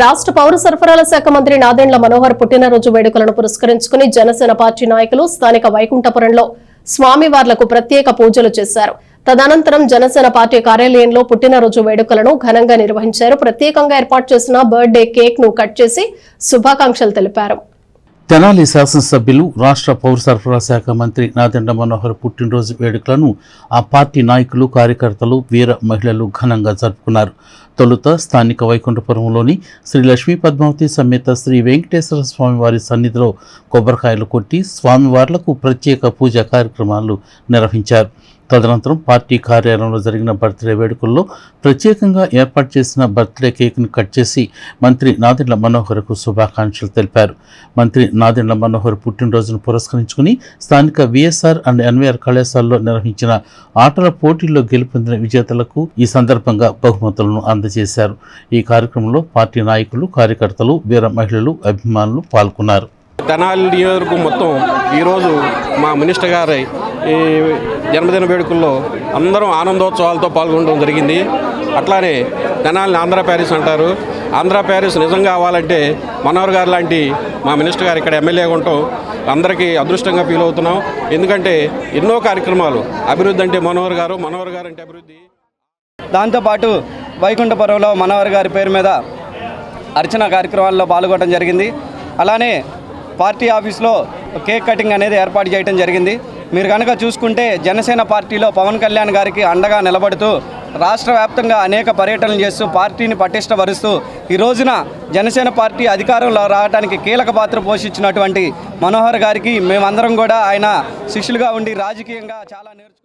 రాష్ట్ర పౌర సరఫరాల శాఖ మంత్రి నాదెండ్ల మనోహర్ పుట్టినరోజు వేడుకలను పురస్కరించుకుని జనసేన పార్టీ నాయకులు స్థానిక వైకుంఠపురంలో స్వామివార్లకు ప్రత్యేక పూజలు చేశారు. తదనంతరం జనసేన పార్టీ కార్యాలయంలో పుట్టినరోజు వేడుకలను ఘనంగా నిర్వహించారు. ప్రత్యేకంగా ఏర్పాటు చేసిన బర్త్డే కేక్ను కట్ చేసి శుభాకాంక్షలు తెలిపారు. తెనాలి శాసనసభ్యులు రాష్ట్ర పౌర సరఫరా శాఖ మంత్రి నాదెండ మనోహర్ పుట్టినరోజు వేడుకలను ఆ పార్టీ నాయకులు కార్యకర్తలు వీర మహిళలు ఘనంగా జరుపుకున్నారు. తొలుత స్థానిక వైకుంఠపురంలోని శ్రీ లక్ష్మీ పద్మావతి సమేత శ్రీ వెంకటేశ్వర స్వామి వారి సన్నిధిలో కొబ్బరికాయలు కొట్టి స్వామివార్లకు ప్రత్యేక పూజా కార్యక్రమాలు నిర్వహించారు. తదనంతరం పార్టీ కార్యాలయంలో జరిగిన బర్త్డే వేడుకల్లో ప్రత్యేకంగా ఏర్పాటు చేసిన బర్త్డే కేక్ను కట్ చేసి మంత్రి నాదెండ్ల మనోహర్కు శుభాకాంక్షలు తెలిపారు. మంత్రి నాదెండ్ల మనోహర్ పుట్టినరోజును పురస్కరించుకుని స్థానిక విఎస్ఆర్ అండ్ ఎన్వీఆర్ కళాశాలలో నిర్వహించిన ఆటల పోటీల్లో గెలుపొందిన విజేతలకు ఈ సందర్భంగా బహుమతులను అందజేశారు. ఈ కార్యక్రమంలో పార్టీ నాయకులు కార్యకర్తలు వీర మహిళలు అభిమానులు పాల్గొన్నారు. తెనాలి నియోజకవర్గం మొత్తం ఈరోజు మా మినిస్టర్ గారి ఈ జన్మదిన వేడుకల్లో అందరం ఆనందోత్సవాలతో పాల్గొనడం జరిగింది. అట్లానే జనాల్ని ఆంధ్ర ప్యారిస్ అంటారు. ఆంధ్ర ప్యారిస్ నిజంగా అవ్వాలంటే మనోహర్ గారు లాంటి మా మినిస్టర్ గారు ఇక్కడ ఎమ్మెల్యేగా ఉంటాం. అందరికీ అదృష్టంగా ఫీల్ అవుతున్నాం. ఎందుకంటే ఎన్నో కార్యక్రమాలు. అభివృద్ధి అంటే మనోహర్ గారు మనోహర్ గారు అంటే అభివృద్ధి. దాంతోపాటు వైకుంఠపురంలో మనోహర్ గారి పేరు మీద అర్చన కార్యక్రమాల్లో పాల్గొనడం జరిగింది. అలానే పార్టీ ఆఫీస్లో కేక్ కటింగ్ అనేది ఏర్పాటు చేయడం జరిగింది. మీరు కనుక చూసుకుంటే జనసేన పార్టీలో పవన్ కళ్యాణ్ గారికి అండగా నిలబడుతూ రాష్ట్ర వ్యాప్తంగా అనేక పర్యటనలు చేస్తూ పార్టీని పటిష్టపరుస్తూ ఈ రోజున జనసేన పార్టీ అధికారంలో రావడానికి కీలక పాత్ర పోషించినటువంటి మనోహర్ గారికి మేమందరం కూడా ఆయన శిష్యులుగా ఉండి రాజకీయంగా చాలా నేర్చు